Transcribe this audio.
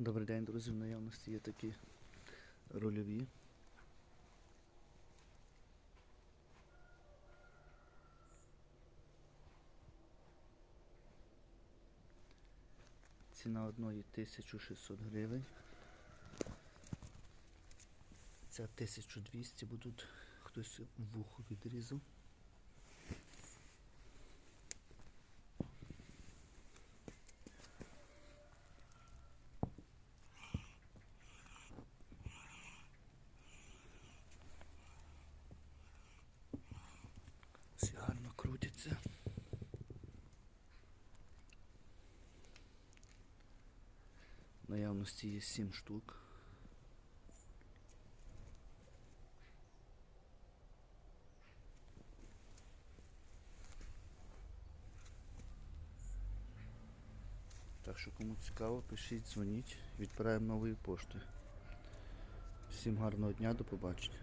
Добрий день, друзі. В наявності є такі рольові. Ціна одної 1600 гривень. Ця 1200 будуть хтось вухо відрізав. Крутяться. Наявності є 7 штук. Так що кому цікаво, пишіть, дзвоніть, відправимо новою поштою. Всім гарного дня, до побачення.